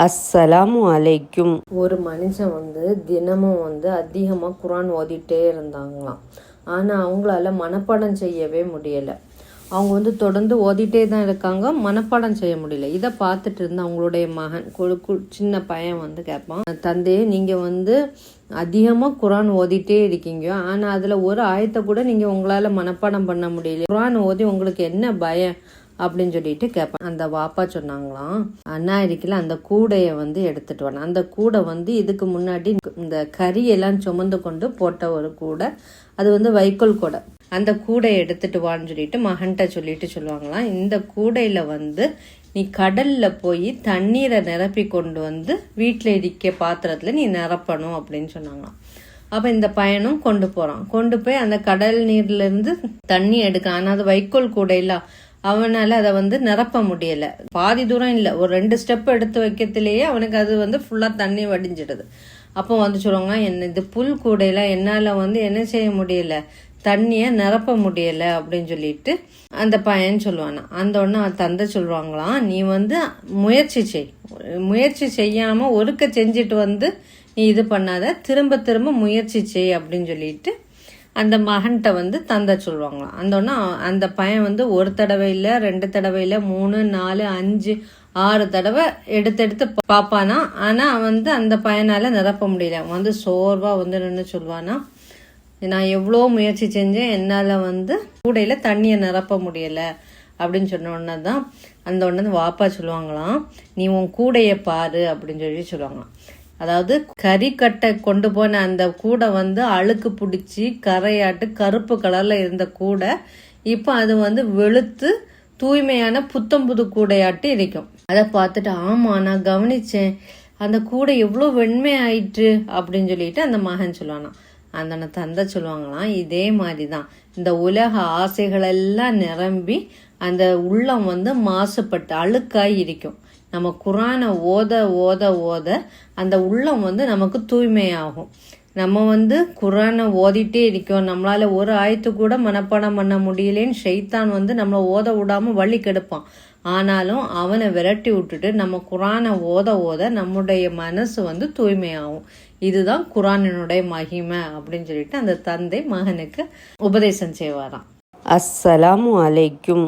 அஸ்ஸலாமு அலைக்கும். ஒரு மனுஷன் வந்து தினமும் வந்து அதிகமாக குரான் ஓதிட்டே இருந்தாங்களாம். ஆனால் அவங்களால மனப்பாடம் செய்யவே முடியலை. அவங்க வந்து தொடர்ந்து ஓதிட்டே தான் இருக்காங்க மனப்பாடம் செய்ய முடியல. இதை பார்த்துட்டு இருந்த அவங்களுடைய மகன் கு- கு- சின்ன பையன் வந்து கேட்பான் தந்தையே நீங்கள் வந்து அதிகமாக குரான் ஓதிட்டே இருக்கீங்க. ஆனால் அதில் ஒரு ஆயத்தை கூட நீங்கள் உங்களால் மனப்பாடம் பண்ண முடியல. குரான் ஓதி உங்களுக்கு என்ன பயம்? அப்படின்னு சொல்லிட்டு கேட்பேன் அந்த வாப்பா சொன்னாங்களாம் அண்ணா இருக்கல அந்த கூடையை வந்து எடுத்துட்டு வரேன் அந்த கூடை வந்து இதுக்கு முன்னாடி இந்த கறியெல்லாம் சுமந்து கொண்டு போட்ட ஒரு கூடை. அது வந்து வைக்கோல் கூடை. அந்த கூடையை எடுத்துட்டு வான்னு சொல்லிட்டு மகன்கிட்ட சொல்லிட்டு சொல்லுவாங்களாம் இந்த கூடையில வந்து நீ கடல்ல போய் தண்ணீரை நிரப்பி கொண்டு வந்து வீட்டில் இருக்க பாத்திரத்துல நீ நிரப்பணும் அப்படின்னு சொன்னாங்களாம். அப்ப இந்த பையனும் கொண்டு போறான். கொண்டு போய் அந்த கடல் நீர்ல இருந்து தண்ணி எடுக்க ஆனா அது வைக்கோல் கூடையில அவனால் அதை வந்து நிரப்ப முடியலை. பாதி தூரம் இல்லை. ஒரு ரெண்டு ஸ்டெப் எடுத்து வைக்கிறதுலேயே அவனுக்கு அது வந்து ஃபுல்லாக தண்ணி வடிஞ்சிடுது. அப்போ வந்து சொல்லுவாங்க என்ன இது புல் கூடையில் என்னால் வந்து என்ன செய்ய முடியல? தண்ணியை நிரப்ப முடியலை. அப்படின்னு சொல்லிட்டு அந்த பையன் சொல்லுவானா. அந்த உடனே அவன் தந்தை சொல்லுவாங்களாம் நீ வந்து முயற்சி செய். முயற்சி செய்யாமல் ஒருக்க செஞ்சுட்டு வந்து நீ இது பண்ணாத. திரும்ப திரும்ப முயற்சி செய். அப்படின்னு சொல்லிட்டு அந்த மகன்கிட்ட வந்து தந்த சொல்லுவாங்களாம். அந்த உடனே அந்த பையன் வந்து ஒரு தடவை இல்லை ரெண்டு தடவை இல்லை மூணு நாலு அஞ்சு ஆறு தடவை எடுத்து எடுத்து பார்ப்பானா? ஆனால் வந்து அந்த பையனால் நிரப்ப முடியல. வந்து சோர்வாக வந்து நின்று சொல்லுவானா? நான் எவ்வளோ முயற்சி செஞ்சேன் என்னால் வந்து கூடையில் தண்ணியை நிரப்ப முடியலை அப்படின்னு சொன்ன உடனே தான் அந்த உடனே வாப்பா சொல்லுவாங்களாம் நீ உன் கூடையை பாரு அப்படின்னு சொல்லி சொல்லுவாங்களாம். அதாவது கறிக்கட்டை கொண்டு போன அந்த கூடை வந்து அழுக்கு பிடிச்சி கரையாட்டு கருப்பு கலர்ல இருந்த கூடை இப்போ அது வந்து வெளுத்து தூய்மையான புத்தம் புது கூடையாட்டு இருக்கும் அதை பார்த்துட்டு ஆமா நான் கவனிச்சேன். அந்த கூடை எவ்வளோ வெண்மை ஆயிற்று அப்படின்னு சொல்லிட்டு அந்த மகன் சொல்லுவானா அந்த தந்தை சொல்லுவாங்களாம் இதே மாதிரி தான் இந்த உலக ஆசைகளெல்லாம் நிரம்பி அந்த உள்ளம் வந்து மாசுபட்டு அழுக்காய் இருக்கும் நம்ம குரானை ஓத ஓத ஓத அந்த உள்ளம் வந்து நமக்கு தூய்மையாகும். நம்ம வந்து குரானை ஓதிட்டே இருக்கோம். நம்மளால ஒரு ஆயத்து கூட மனப்பாடம் பண்ண முடியலேன்னு ஷைத்தான் வந்து நம்மளை ஓத விடாம வழி கெடுப்பான். ஆனாலும் அவனை விரட்டி விட்டுட்டு நம்ம குரானை ஓத ஓத நம்முடைய மனசு வந்து தூய்மையாகும். இதுதான் குரானினுடைய மகிமை அப்படின்னு சொல்லிட்டு அந்த தந்தை மகனுக்கு உபதேசம் செய்வாராம். அஸ்ஸலாமு அலைக்கும்.